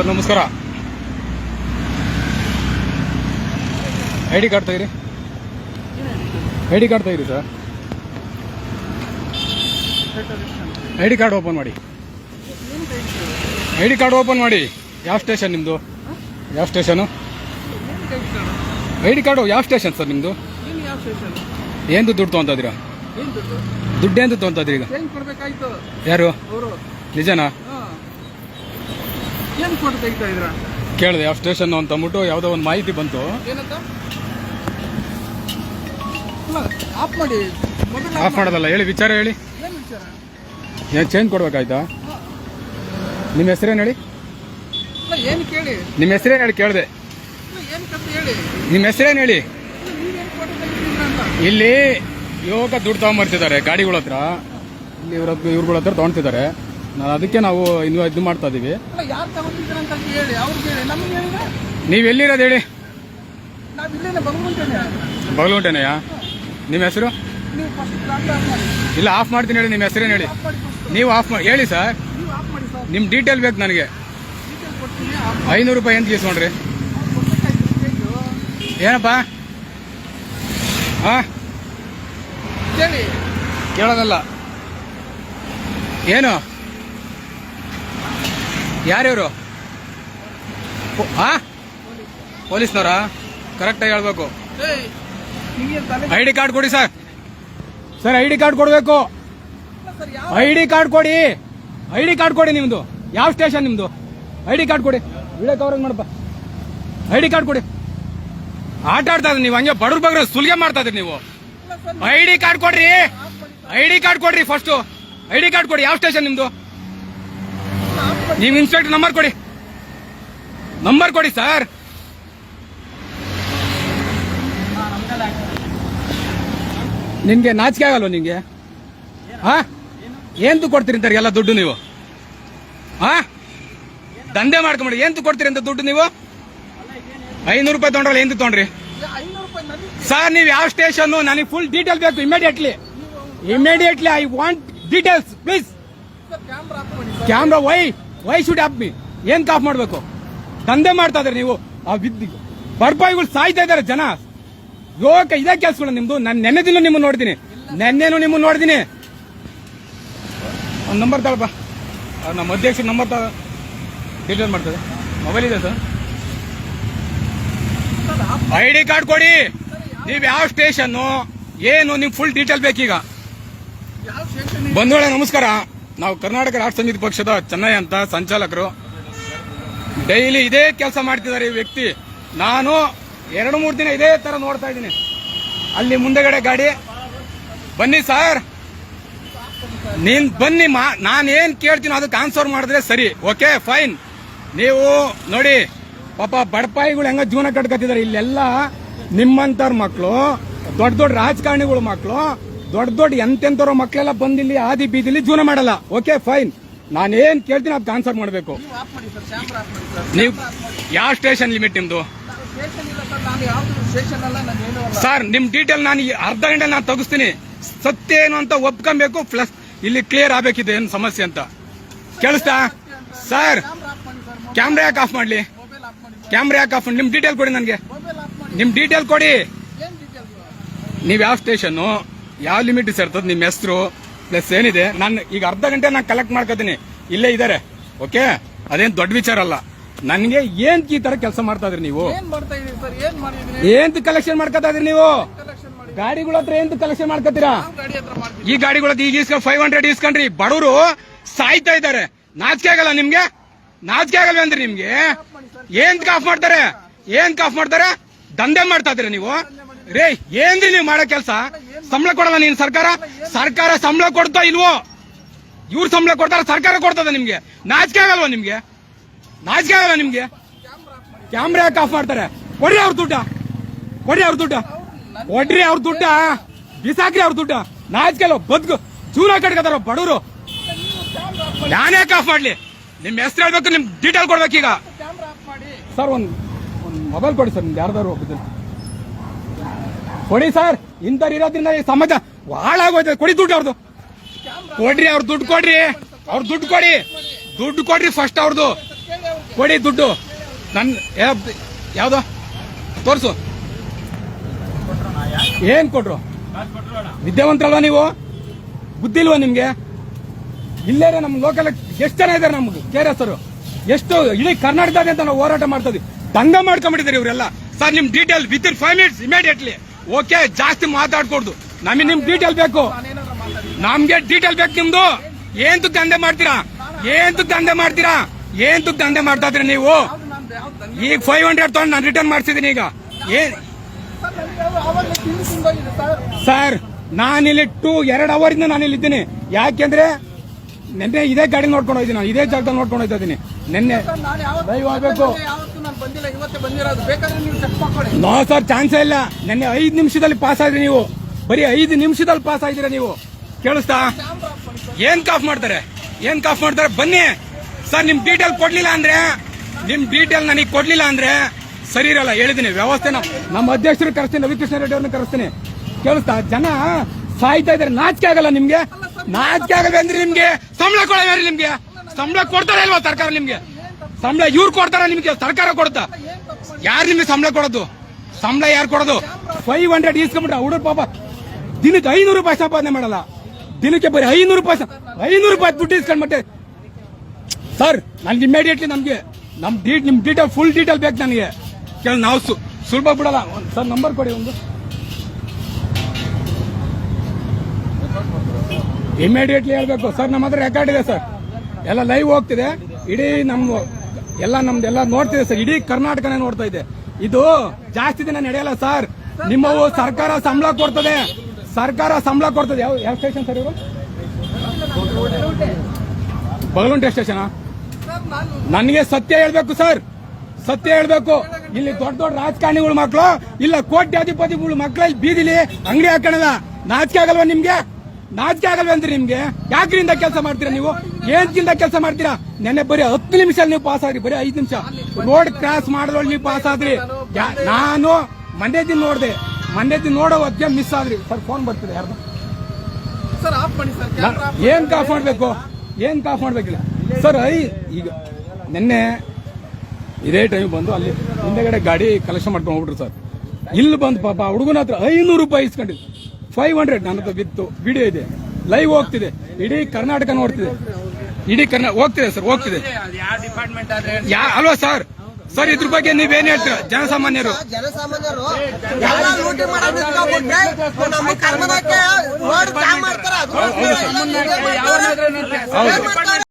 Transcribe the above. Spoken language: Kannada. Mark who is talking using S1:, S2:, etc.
S1: ಸರ್ ನಮಸ್ಕಾರ. ಐ ಡಿ ಕಾರ್ಡ್ ತೆಗಿರಿ ಐ ಡಿ ಕಾರ್ಡ್ ತೆಗಿರಿ sir. I D card open ಮಾಡಿ. ಐ ಡಿ ಕಾರ್ಡ್ ಓಪನ್ ಮಾಡಿ. ಯಾವ ಸ್ಟೇಷನ್ ನಿಮ್ಮದು ಯಾವ ಸ್ಟೇಷನು? ಐ ಡಿ ಕಾರ್ಡು ಯಾವ ಸ್ಟೇಷನ್ ಸರ್ ನಿಮ್ಮದು
S2: ಏನು
S1: ದುಡ್ಡು ತೊಗೊಂತಿದ್ದೀರಾ
S2: ಏನು ದುಡ್ಡು?
S1: ಏನು ತೊಗೊಂತಿದ್ದೀರಿ ಈಗ? ಯಾರು? ನಿಜನಾ?
S2: ಏನು ಫೋಟೋ ತೆಗಿತಾ ಇದ್ರ
S1: ಕೇಳಿದೆ ಯಾವ ಸ್ಟೇಷನ್ ಅಂತ ಅಂದ್ಬಿಟ್ಟು ಯಾವುದೋ ಒಂದು ಮಾಹಿತಿ ಬಂತು.
S2: ಏನಂತ? ಆಫ್ ಮಾಡಿ ಮೊಬೈಲ್
S1: ಆಫ್ ಮಾಡೋದಲ್ಲ ಹೇಳಿ ವಿಚಾರ ಹೇಳಿ.
S2: ಏನು ವಿಚಾರ?
S1: ಏನು ಚೇಂಜ್ ಕೊಡ್ಬೇಕಾಯ್ತಾ? ನಿಮ್ಮ ಹೆಸರೇನು ಹೇಳಿ?
S2: ನಿಮ್ ಏನು ಕೇಳಿ?
S1: ನಿಮ್ಮ ಹೆಸರೇನು ಹೇಳಿ ಕೇಳಿದೆ.
S2: ನಿಮ್ ಏನು ಹೇಳಿ?
S1: ನಿಮ್ಮ ಹೆಸರೇನು ಹೇಳಿ?
S2: ನೀವೇನು ಫೋಟೋ ತೆಗಿತೀರ ಅಂತ?
S1: ಇಲ್ಲಿ ಯೋಗ ದುಡ್ಡು ತಗೊಂಬರ್ತಿದ್ದಾರೆ ಗಾಡಿಗಳ ಹತ್ರ. ಇಲ್ಲಿ ಇವ್ರ ಇವ್ರಗಳ ಹತ್ರ ತಗೊಳ್ತಿದ್ದಾರೆ ನಾನು ಅದಕ್ಕೆ ನಾವು ಇನ್ನು ಇದು ಮಾಡ್ತಾ ಇದೀವಿ.
S2: ಅಲ್ಲ ಯಾರು ತಗೊಂಡಿದ್ದೀರ ಅಂತ ಹೇಳಿ ಅವ್ರಿಗೆ ಹೇಳಿ ನಮಗೆ ಹೇಳಿದ್ರೆ?
S1: ನೀವು ಎಲ್ಲಿರೋದು ಹೇಳಿ?
S2: ನಾವು ಇಲ್ಲೇನೆ ಬಂದ್ಬಿಟ್ಟೇನೆ
S1: ಬಗಲುಂಟೆನೆಯಾ ನಿಮ್ಮ ಹೆಸರು?
S2: ನೀವು ಫಸ್ಟ್ ಬ್ರಾಂಡ್ ಆಫ್ ಮಾಡಿ.
S1: ಇಲ್ಲ ಆಫ್ ಮಾಡ್ತೀನಿ ಹೇಳಿ ನಿಮ್ಮ ಹೆಸರೇನು ಹೇಳಿ?
S2: ಆಫ್ ಮಾಡಿ first.
S1: ನೀವು ಆಫ್ ಮಾಡಿ ಹೇಳಿ ಸರ್
S2: ನೀವು ಆಫ್ ಮಾಡಿ ಸರ್
S1: ನಿಮ್ಮ ಡೀಟೇಲ್ ಬೇಕು ನನಗೆ.
S2: ಡೀಟೇಲ್ ಕೊಡ್ತೀನಿ ಆಫ್
S1: ಐನೂರು ರೂಪಾಯಿ ಎಂತ ಇಸ್ಕೊಂಡ್ರಿ?
S2: ಕೊಡ್ಬೇಕಾಯ್ತು
S1: ಏನಪ್ಪ? ಹಾಂ?
S2: ಕೇಳಿ.
S1: ಕೇಳೋದಲ್ಲ. ಏನು? ಯಾರ್ಯವರು ಹಾ ಪೊಲೀಸ್ನವರಾ? ಕರೆಕ್ಟಾಗಿ ಹೇಳ್ಬೇಕು. ಐ ಡಿ ಕಾರ್ಡ್ ಕೊಡಿ sir. Sir I D card ಕೊಡಬೇಕು. ಐ ಡಿ ಕಾರ್ಡ್ ಕೊಡಿ. ಐ ಡಿ ಕಾರ್ಡ್ ಕೊಡಿ ನಿಮ್ದು. ಯಾವ ಸ್ಟೇಷನ್ ನಿಮ್ದು? ಐ ಡಿ ಕಾರ್ಡ್ ಕೊಡಿ. ವಿಡಿಯೋ ಕವರ್ ಮಾಡಪ್ಪ ಐ ಡಿ ಕಾರ್ಡ್ ಕೊಡಿ. ಆಟ ಆಡ್ತಾ ಇದ್ರಿ ನೀವು. ಹಂಗೆ ಬಡವ್ರ ಬಗ್ಗೆ ಸುಲಿಗೆ ಮಾಡ್ತಾ ಇದ್ರಿ ನೀವು. ಐ ಡಿ ಕಾರ್ಡ್ ಕೊಡ್ರಿ. ಐ ಡಿ ಕಾರ್ಡ್ ಕೊಡ್ರಿ ಫಸ್ಟ್ ಐ ಡಿ ಕಾರ್ಡ್ ಕೊಡಿ. ಯಾವ ಸ್ಟೇಷನ್ ನಿಮ್ದು? ನೀವು ಇನ್ಸ್ಪೆಕ್ಟರ್ ನಂಬರ್ ಕೊಡಿ. ನಂಬರ್ ಕೊಡಿ ಸರ್ ನಿಮಗೆ ನಾಚಿಕೆ ಆಗಲ್ವ ನಿಮ್ಗೆ? ಹಾ? ಏಂತು ಕೊಡ್ತೀರಿ ಅಂತಾರೆ ಎಲ್ಲ ದುಡ್ಡು ನೀವು? ಹಾ? ದಂಧೆ ಮಾಡ್ಕೊಂಬಿಡಿ. ಏಂತು ಕೊಡ್ತೀರಿ ಅಂತ ದುಡ್ಡು ನೀವು? ಐನೂರು ರೂಪಾಯಿ ತೊಗೊಂಡ್ರಲ್ಲ ಏನು ತೊಗೊಂಡ್ರಿ? ಸರ್ ನೀವು ಯಾವ ಸ್ಟೇಷನ್ ನನಗೆ ಫುಲ್ ಡೀಟೇಲ್ ಬೇಕು immediately immediately I want details please
S2: camera
S1: why why should off me ಏನ್ ಕಾಫ್ ಮಾಡ್ಬೇಕು? ದಂಧೆ ಮಾಡ್ತಾ ಇದ್ರೆ ನೀವು. ಆ ವಿದ್ ಬರ್ಬಾಯಿಗಳು ಸಾಯ್ತಾ ಇದಾರೆ ಜನ. ಯೋಗ ಇದೇ ಕೆಲ್ಸಗಳು ನಿಮ್ದು. ನಾನು ನೆನ್ನೆ ದಿನ ನಿಮ್ಮನ್ನ ನೋಡ್ತೀನಿ ನೆನ್ನೆನು ನಿಮ್ಮನ್ನ ನೋಡ್ತೀನಿ ಒಂದು ನಂಬರ್ ಅವ್ರು ನಮ್ಮ ಅಧ್ಯಕ್ಷ ನಂಬರ್ ತಾಳ ಡೀಟೇಲ್ ಮಾಡ್ತದೆ ಮೊಬೈಲ್ ಇದೆ ಸರ್. ಐ ಡಿ ಕಾರ್ಡ್ ಕೊಡಿ. ನೀವು ಯಾವ ಸ್ಟೇಷನ್ನು ಏನು ನಿಮ್ ಫುಲ್ ಡೀಟೇಲ್ ಬೇಕೀಗ. ಬಂಧುಗಳೇ, ನಮಸ್ಕಾರ. ನಾವು ಕರ್ನಾಟಕ ರಾಷ್ಟ್ರ ಸಮಿತಿ ಪಕ್ಷದ ಚೆನ್ನೈ ಅಂತ ಸಂಚಾಲಕರು. ಡೈಲಿ ಇದೇ ಕೆಲಸ ಮಾಡ್ತಿದ್ದಾರೆ ಈ ವ್ಯಕ್ತಿ. ನಾನು ಎರಡು ಮೂರು ದಿನ ಇದೇ ತರ ನೋಡ್ತಾ ಇದ್ದೀನಿ. ಅಲ್ಲಿ ಮುಂದೆಗಡೆ ಗಾಡಿ. ಬನ್ನಿ ಸರ್. ನೀನ್ ಬನ್ನಿ ನಾನು ಏನ್ ಕೇಳ್ತೀನೋ ಅದಕ್ಕೆ ಆನ್ಸರ್ ಮಾಡಿದ್ರೆ ಸರಿ. ಓಕೆ ಫೈನ್ ನೀವು ನೋಡಿ, ಪಾಪ ಬಡಪಾಯಿಗಳು ಹೆಂಗ ಜೀವನ ಕಟ್ಕೋತಿದ್ದಾರೆ. ಇಲ್ಲೆಲ್ಲ ನಿಮ್ಮಂತವ್ರ ಮಕ್ಕಳು ದೊಡ್ಡ ದೊಡ್ಡ ರಾಜಕಾರಣಿಗಳು ಮಕ್ಕಳು ದೊಡ್ಡ ದೊಡ್ಡ ಎಂತೆಂತರೋ ಮಕ್ಕಳೆಲ್ಲ ಬಂದಿಲ್ಲಿ ಆದಿ ಬೀದಿಲಿ ಜೀವನ ಮಾಡಲ್ಲ. ಓಕೆ ಫೈನ್ ನಾನು ಏನ್ ಕೇಳ್ತೀನಿ ಅದಕ್ಕೆ ಆನ್ಸರ್ ಮಾಡಬೇಕು.
S2: ನೀವು
S1: ಯಾವ ಸ್ಟೇಷನ್ ಲಿಮಿಟ್ ನಿಮ್ದು?
S2: ಸರ್
S1: ನಿಮ್ ಡೀಟೇಲ್ ನಾನು ಅರ್ಧ ಗಂಟೆ ನಾನು ತೆಗಿಸ್ತೀನಿ. ಸತ್ಯ ಏನು ಅಂತ ಒಪ್ಕೊಬೇಕು ಪ್ಲಸ್ ಇಲ್ಲಿ ಕ್ಲಿಯರ್ ಆಗ್ಬೇಕಿದೆ ಏನು ಸಮಸ್ಯೆ ಅಂತ. ಕೇಳಿಸ್ತಾ? ಸರ್
S2: ಕ್ಯಾಮ್ರಾ
S1: ಯಾಕೆ ಆಫ್ ಮಾಡ್ಲಿ? ಕ್ಯಾಮ್ರಾ ಯಾಕೆ ಆಫ್ ನಿಮ್ ಡೀಟೇಲ್ ಕೊಡಿ ನನಗೆ. ನಿಮ್ ಡೀಟೇಲ್ ಕೊಡಿ. ನೀವ್ ಯಾವ ಸ್ಟೇಷನ್ ಯಾವ ಲಿಮಿಟ್ ಸೇರ್ತದ ನಿಮ್ಮ ಹೆಸರು ಪ್ಲಸ್ ಏನಿದೆ? ನಾನು ಈಗ ಅರ್ಧ ಗಂಟೆ ನಾನು ಕಲೆಕ್ಟ್ ಮಾಡ್ಕೋತೀನಿ. ಇಲ್ಲೇ ಇದಾರೆ. ಓಕೆ ಅದೇನ್ ದೊಡ್ಡ ವಿಚಾರ ಅಲ್ಲ. ನನ್ಗೆ ಏನ್ ಈ ತರ ಕೆಲಸ ಮಾಡ್ತಾ ಇದ್ರಿ ನೀವು?
S2: ಏನ್
S1: ಕಲೆಕ್ಷನ್ ಮಾಡ್ಕೊತಾ ಇದ್ರಿ ನೀವು? ಗಾಡಿಗಳ ಹತ್ರ ಏನ್ ಕಲೆಕ್ಷನ್ ಮಾಡ್ಕೋತೀರಾ? ಈ ಗಾಡಿಗಳ ಈಗ ಇಸ್ಕೊಂಡ್ ಫೈವ್ ಹಂಡ್ರೆಡ್ ಇಸ್ಕೊಂಡ್ರಿ ಬಡವರು ಸಾಯ್ತಾ ಇದ್ದಾರೆ. ನಾಚಿಕೆ ಆಗಲ್ಲ ನಿಮ್ಗೆ? ನಾಚಿಕೆ ಆಗಲ್ಲ ಅಂದ್ರೆ ನಿಮ್ಗೆ? ಏನ್ ಕಾಫ್ ಮಾಡ್ತಾರೆ? ಏನ್ ಕಾಫ್ ಮಾಡ್ತಾರೆ? ದಂಧೆ ಮಾಡ್ತಾ ಇದ್ರಿ ನೀವು? ರೇ ಏನ್ರಿ ನೀವು ಮಾಡೋ ಕೆಲಸ? ಸಂಬಳ ಕೊಡಲ್ಲ ನೀನ್ ಸರ್ಕಾರ? ಸರ್ಕಾರ ಸಂಬಳ ಕೊಡ್ತಾ ಇಲ್ವೋ? ಇವ್ರ ಸಂಬಳ ಕೊಡ್ತಾರ ಸರ್ಕಾರ ಕೊಡ್ತದ ನಿಮ್ಗೆ? ನಾಚಿಕೆ ಆಗಲ್ವಾ ನಿಮ್ಗೆ? ನಾಚಿಕೆ ಆಗಲ್ಲ ನಿಮ್ಗೆ? ಕ್ಯಾಮ್ರಾ ಯಾಕೆ ಆಫ್ ಮಾಡ್ತಾರೆ? ಕೊಡ್ರಿ ಅವ್ರ ದುಡ್ಡ. ಕೊಡ್ರಿ ಅವ್ರ ದುಡ್ಡ. ಕೊಡ್ರಿ ಅವ್ರ ದುಡ್ಡ. ಬಿಸಾಕ್ರಿ ಅವ್ರ ದುಡ್ಡ. ನಾಚಿಕೆಲ್ಲ ಬದುಕು. ಚೂರ ಕಟ್ಕೋತಾರ ಬಡವರು. ನಾನ್ಯಾಕೆ ಆಫ್ ಮಾಡ್ಲಿ? ನಿಮ್ ಹೆಸರು ಹೇಳ್ಬೇಕು ನಿಮ್ ಡೀಟೇಲ್ ಕೊಡ್ಬೇಕೀಗ. ಸರ್ ಒಂದ್ ಒಂದ್ ಮೊಬೈಲ್ ಕೊಡಿ ಸರ್ ನಿಮ್ಗೆ ಯಾರ್ದಾರು ಒಬ್ಬದ್ದು ಕೊಡಿ ಸರ್. ಇಂಥವ್ರು ಇರೋದ್ರಿಂದ ಈ ಸಮಾಜ ಹಾಳಾಗೋಯ್ತದೆ. ಕೊಡಿ ದುಡ್ಡು ಅವ್ರದ್ದು ಕೊಡ್ರಿ, ಅವ್ರ ದುಡ್ಡು ಕೊಡ್ರಿ. ಅವ್ರ ದುಡ್ಡು ಕೊಡಿ. ದುಡ್ಡು ಕೊಡ್ರಿ ಫಸ್ಟ್ ಅವ್ರದ್ದು ಕೊಡಿ ದುಡ್ಡು. ನನ್ ಯಾವ್ದು? ತೋರಿಸು. ಏನ್ ಕೊಟ್ರು? ವಿದ್ಯಾವಂತರಲ್ವಾ ನೀವು? ಬುದ್ಧಿಲ್ವ ನಿಮ್ಗೆ? ಇಲ್ಲೇ ನಮ್ ಲೋಕಲ್ ಎಷ್ಟು ಜನ ಇದಾರೆ ನಮ್ಗೆ? ಕೆ ಆರ್ ಎಸ್ ಎಷ್ಟು ಇಡೀ ಕರ್ನಾಟಕದಾದ್ಯಂತ ನಾವು ಹೋರಾಟ ಮಾಡ್ತಾ ಇದೀವಿ. ದಂಗ ಮಾಡ್ಕೊಂಡ್ಬಿಟ್ಟಿದ್ದಾರೆ ಇವರೆಲ್ಲ. ಸರ್, ನಿಮ್ detail within five minutes immediately okay, ಜಾಸ್ತಿ ಮಾತಾಡ್ಕೊಡ್ದು. ನಮಗೆ ನಿಮ್ ಡೀಟೇಲ್ ಬೇಕು. ನಮ್ಗೆ ಡೀಟೇಲ್ ಬೇಕು ನಿಮ್ದು. ಏನ್ ದಂಧೆ ಮಾಡ್ತೀರಾ? ಏನ್ ದಂಧೆ ಮಾಡ್ತೀರಾ? ಏನ್ ದಂಧೆ ಮಾಡ್ತಾ ಇದ್ರಿ ನೀವು? ಈಗ ಫೈವ್ ಹಂಡ್ರೆಡ್ ತಗೊಂಡು ನಾನು ರಿಟರ್ನ್ ಮಾಡ್ಸಿದೀನಿ ಈಗ. ಏನ್
S2: ಸರ್
S1: ನಾನಿಲ್ಲಿ ಟೂ ಎರಡು ಅವರ್ ಇಂದ ನಾನು ಇಲ್ಲಿದ್ದೀನಿ ಯಾಕೆಂದ್ರೆ ನಿನ್ನೆ ಇದೇ ಗಾಡಿ ನೋಡ್ಕೊಂಡು ಹೋಯ್ತೀನಿ ನಾನು. ಇದೇ ಜಾಗದಲ್ಲಿ ನೋಡ್ಕೊಂಡು ಇದ್ದೀನಿ. ನಿನ್ನೆ
S2: ಸರ್ ಬಂದಿಲ್ಲ, ಇವತ್ತೇ ಬಂದಿರೋದು. ಬೇಕಾದ್ರೆ ನೀವು ಚೆಕ್
S1: ನೋ ಸರ್, ಚಾನ್ಸೇ ಇಲ್ಲ. ನಿನ್ನೆ ಐದು ನಿಮಿಷದಲ್ಲಿ ಪಾಸ್ ಆದ್ರಿ ನೀವು. ಬರೀ ಐದು ನಿಮಿಷದಲ್ಲಿ ಪಾಸ್ ಆಗಿದ್ದೀರಾ ನೀವು. ಕೇಳಿಸ್ತಾ? ಏನ್ ಕಾಫ್ ಮಾಡ್ತಾರೆ? ಏನ್ ಕಾಫ್ ಮಾಡ್ತಾರೆ? ಬನ್ನಿ. ಸರ್, ನಿಮ್ ಡೀಟೇಲ್ ಕೊಡ್ಲಿಲ್ಲ ಅಂದ್ರೆ, ನಿಮ್ ಡೀಟೇಲ್ ನನಗೆ ಕೊಡ್ಲಿಲ್ಲ ಅಂದ್ರೆ ಸರಿ ಇರಲ್ಲ. ಹೇಳಿದೀನಿ. ವ್ಯವಸ್ಥೆ ನಮ್ಮ ಅಧ್ಯಕ್ಷರು ಕರೆಸ್ತೀನಿ, ರವಿಕೃಷ್ಣ ರೆಡ್ಡಿ ಅವ್ರನ್ನ ಕರೆಸ್ತೀನಿ. ಕೇಳಿಸ್ತಾ? ಜನ ಸಾಯ್ತಾ ಇದಾರೆ ನಾಚಿಕೆ ಆಗಲ್ಲ ನಿಮ್ಗೆ? ನಾಚಿಕೆ ಆಗಲ್ಲ ಅಂದ್ರೆ ನಿಮ್ಗೆ? ಸಂಬಳ ಕೊಡೋರು ನಿಮ್ಗೆ? ಸಂಬಳ ಕೊಡ್ತಾರೆ ಇಲ್ವಾ ಸರ್ಕಾರ ನಿಮ್ಗೆ? ಸಂಬಳ ಇವ್ರು ಕೊಡ್ತಾರ, ನಿಮ್ಗೆ ಸರ್ಕಾರ ಕೊಡುತ್ತಾ? ಯಾರು ನಿಮ್ಗೆ ಸಂಬಳ ಕೊಡೋದು? ಸಂಬಳ ಯಾರು ಕೊಡೋದು? ಫೈವ್ ಹಂಡ್ರೆಡ್ ಇಸ್ಕೊಂಡ್ಬಿಟ್ರೆ ಹುಡುಗ ಪಾಪ ದಿನಕ್ಕೆ ಐನೂರು ರೂಪಾಯಿ ಸಂಪಾದನೆ ಮಾಡಲ್ಲ. ದಿನಕ್ಕೆ ಬರೀ ಐನೂರು ರೂಪಾಯಿ ಐನೂರು ರೂಪಾಯಿ ದುಡ್ಡು ಇಸ್ಕೊಂಡ್ಬಿಟ್ಟೆ ಸರ್ ನನ್ಗೆ ಇಮಿಡಿಯೇಟ್ಲಿ ನಮ್ಗೆ ನಮ್ ಡೀಟ್ ನಿಮ್ ಡೀಟೇಲ್ ಫುಲ್ ಡೀಟೇಲ್ ಬೇಕು ನನಗೆ. ಕೇಳ, ನಾವು ಸುಲಭ ಬಿಡಲ್ಲ. ಸರ್ ನಂಬರ್ ಕೊಡಿ ಒಂದು. ಇಮಿಡಿಯೇಟ್ಲಿ ಹೇಳ್ಬೇಕು. ಸರ್ ನಮ್ಮ ಹತ್ರ ರೆಕಾರ್ಡ್ ಇದೆ ಸರ್ ಎಲ್ಲ ಲೈವ್ ಹೋಗ್ತಿದೆ. ಇಡೀ ನಮ್ಮ ಎಲ್ಲ ನಮ್ದು ಎಲ್ಲ ನೋಡ್ತಿದೆ ಸರ್. ಇಡೀ ಕರ್ನಾಟಕನೇ ನೋಡ್ತಾ ಇದೆ. ಇದು ಜಾಸ್ತಿ ದಿನ ನಡೆಯಲ್ಲ ಸರ್. ನಿಮ್ಮವು ಸರ್ಕಾರ ಸಂಬಳ ಕೊಡ್ತದೆ. ಸರ್ಕಾರ ಸಂಬಳ ಕೊಡ್ತದೆ. ಯಾವ ಯಾವ ಸ್ಟೇಷನ್ ಸರ್ ಇವರು ಬಗಲುಂಟೆ ಸ್ಟೇಷನ್ ನನಗೆ ಸತ್ಯ ಹೇಳ್ಬೇಕು ಸರ್. ಸತ್ಯ ಹೇಳ್ಬೇಕು. ಇಲ್ಲಿ ದೊಡ್ಡ ದೊಡ್ಡ ರಾಜಕಾರಣಿಗಳ ಮಕ್ಕಳು ಇಲ್ಲ ಕೋಟ್ಯಾಧಿಪತಿಗಳು ಮಕ್ಕಳು ಬೀದಿಲಿ ಅಂಗಡಿ ಹಾಕೋಣ ನಾಚಿಕೆ ಆಗಲ್ವಾ ನಿಮ್ಗೆ? ನಾಚಿಕೆ ಆಗಲ್ವೇ ಅಂದ್ರೆ ನಿಮ್ಗೆ? ಯಾಕ್ರಿಂದ ಕೆಲಸ ಮಾಡ್ತೀರಾ ನೀವು? ಏನ್ಕಿಂದ ಕೆಲಸ ಮಾಡ್ತೀರಾ? ನೆನ್ನೆ ಬರೀ ಹತ್ತು ನಿಮಿಷ ನೀವು ಪಾಸ್ ಆಗ್ರಿ ಬರೀ ಐದು ನಿಮಿಷ. ರೋಡ್ ಕ್ರಾಸ್ ಮಾಡೋದ್ರಲ್ಲಿ ನೀವು ಪಾಸ್ ಆದ್ರಿ. ನಾನು ಮಂಡ್ಯ ದಿನ ನೋಡಿದೆ. ಮಂಡ್ಯ ದಿನ ನೋಡೋ ಹೊತ್ತಿಗೆ ಮಿಸ್ ಆದ್ರಿ. ಸರ್ ಫೋನ್ ಬರ್ತಿದೆ ಯಾರ್ದು? ಏನ್ ಕಾಫ್ ಮಾಡ್ಬೇಕು? ಏನ್ ಕಾಫ್ ಮಾಡ್ಬೇಕಿಲ್ಲ? ಸರ್ ಐ ಈಗ ನಿನ್ನೆ ಇದೇ ಟೈಮ್ ಬಂದು ಅಲ್ಲಿ ಹಿಂದೆಗಡೆ ಗಾಡಿ ಕಲೆಕ್ಷನ್ ಮಾಡ್ಕೊಂಡು ಹೋಗ್ಬಿಟ್ರು ಸರ್. ಇಲ್ಲಿ ಬಂದು ಪಾಪ ಹುಡುಗನ ಹತ್ರ ಐನೂರು ರೂಪಾಯಿ ಇಸ್ಕೊಂಡಿದ್ದು ಫೈವ್ ಹಂಡ್ರೆಡ್ ನನ್ನ ಹತ್ರ ಬಿತ್ತು. ವಿಡಿಯೋ ಇದೆ. ಲೈವ್ ಹೋಗ್ತಿದೆ. ಇಡೀ ಕರ್ನಾಟಕ ನೋಡ್ತಿದೆ. ಇಡೀ ಕರ್ನಾಟಕ ಹೋಗ್ತಿದೆ ಸರ್ ಹೋಗ್ತಿದೆ. ಯಾ ಅಲ್ವಾ ಸರ್ ಸರ್ ಇದ್ರ ಬಗ್ಗೆ ನೀವೇನ್ ಹೇಳ್ತೀರಾ? ಜನಸಾಮಾನ್ಯರು.
S3: ಜನಸಾಮಾನ್ಯರು.
S1: ಹೌದು